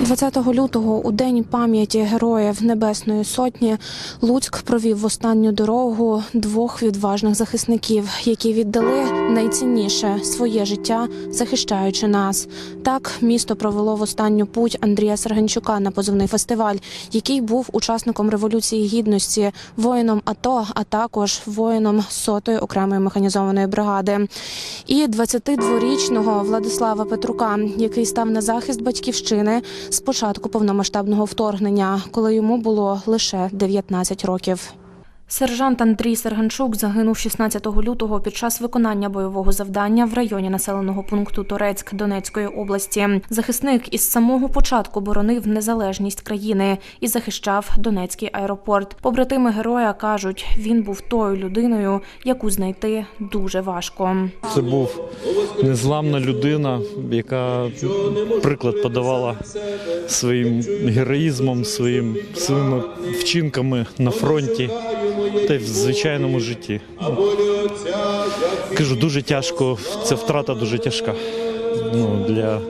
20 лютого, у день пам'яті героїв Небесної Сотні, Луцьк провів в останню дорогу двох відважних захисників, які віддали найцінніше своє життя, захищаючи нас. Так місто провело в останню путь Андрія Сергенчука на позивний фестиваль, який був учасником революції гідності, воїном АТО, а також воїном сотої окремої механізованої бригади. І 22-річного Владислава Петрука, який став на захист батьківщини з початку повномасштабного вторгнення, коли йому було лише 19 років. Сержант Андрій Серганчук загинув 16 лютого під час виконання бойового завдання в районі населеного пункту Торецьк Донецької області. Захисник із самого початку боронив незалежність країни і захищав Донецький аеропорт. Побратими героя кажуть, він був тою людиною, яку знайти дуже важко. Це був незламна людина, яка приклад подавала своїм героїзмом, своїм, своїми вчинками на фронті та й в звичайному житті. Кажу, дуже тяжко, ця втрата дуже тяжка. Ну, для,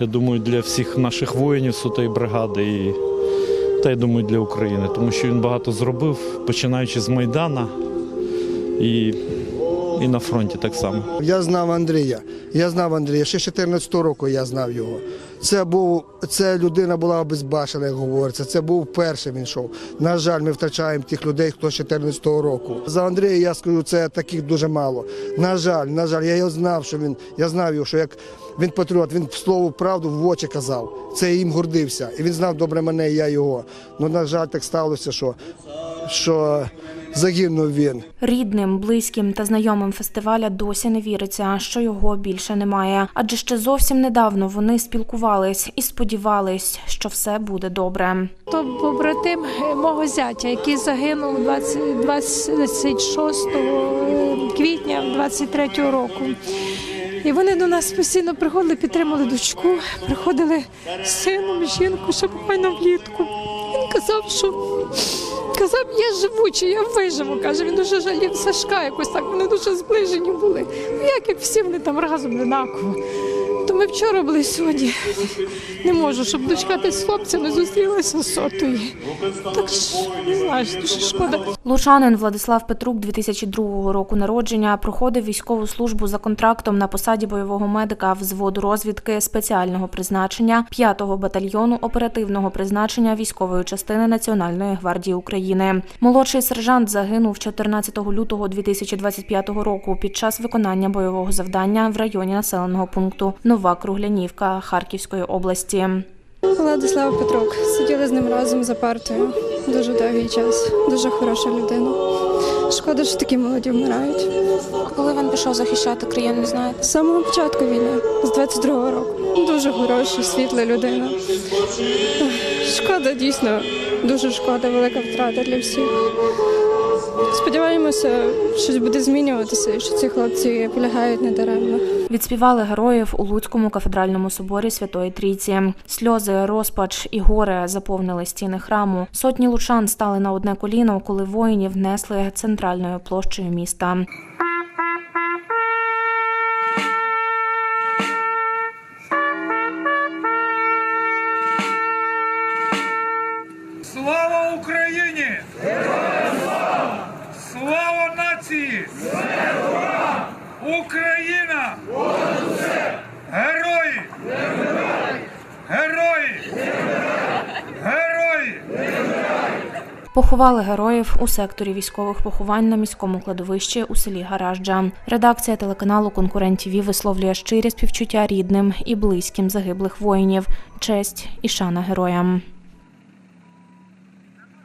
я думаю, для всіх наших воїнів сотої бригади і та я думаю, для України, тому що він багато зробив, починаючи з Майдана і, і на фронті так само. Я знав Андрія. Я знав Андрія. Ще 14 року я знав його. Це був це людина була безбашена, як говориться. Це був перший він йшов. На жаль, ми втрачаємо тих людей, хто з 14 року. За Андрія я скажу, це таких дуже мало. На жаль, на жаль, я його знав, що він. Я знав його, що як він патріот, він слово правду в очі казав. Це їм гордився. І він знав добре мене, і я його. Ну, на жаль, так сталося, що, що загинув він. Рідним, близьким та знайомим фестиваля досі не віриться, що його більше немає. Адже ще зовсім недавно вони спілкувались і сподівались, що все буде добре. То побратим мого зятя, який загинув 20 26 квітня 23 року. І вони до нас постійно приходили, підтримали дочку, приходили з сином, жінку, ще буквально влітку. Казав, що казав, я живучий, я виживу. Каже, він дуже жалів Сашка, якось так вони дуже зближені були. Ну як як всі вони там разом однаково. Ми вчора були сьогодні. Не можу, щоб дочка з хлопцями зустрілася з сотою. Так не знаю, дуже шкода. Лучанин Владислав Петрук 2002 року народження проходив військову службу за контрактом на посаді бойового медика взводу розвідки спеціального призначення 5-го батальйону оперативного призначення військової частини Національної гвардії України. Молодший сержант загинув 14 лютого 2025 року під час виконання бойового завдання в районі населеного пункту Нова Круглянівка Харківської області. Владислав Петрук. Сиділи з ним разом за партою дуже довгий час. Дуже хороша людина. Шкода, що такі молоді вмирають. Коли він пішов захищати країну, не знаєте? З самого початку війни, з 22-го року. Дуже хороша, світла людина. Шкода, дійсно, дуже шкода, велика втрата для всіх. Сподіваємося, щось буде змінюватися, що ці хлопці полягають недаремно. Відспівали героїв у Луцькому кафедральному соборі Святої Трійці. Сльози, розпач і горе заповнили стіни храму. Сотні лучан стали на одне коліно, коли воїнів несли центральною площею міста. Україна! Герої! Герої! Герої! Поховали героїв у секторі військових поховань на міському кладовищі у селі Гаражджа. Редакція телеканалу Конкурент ТІВІ висловлює щирі співчуття рідним і близьким загиблих воїнів, честь і шана героям.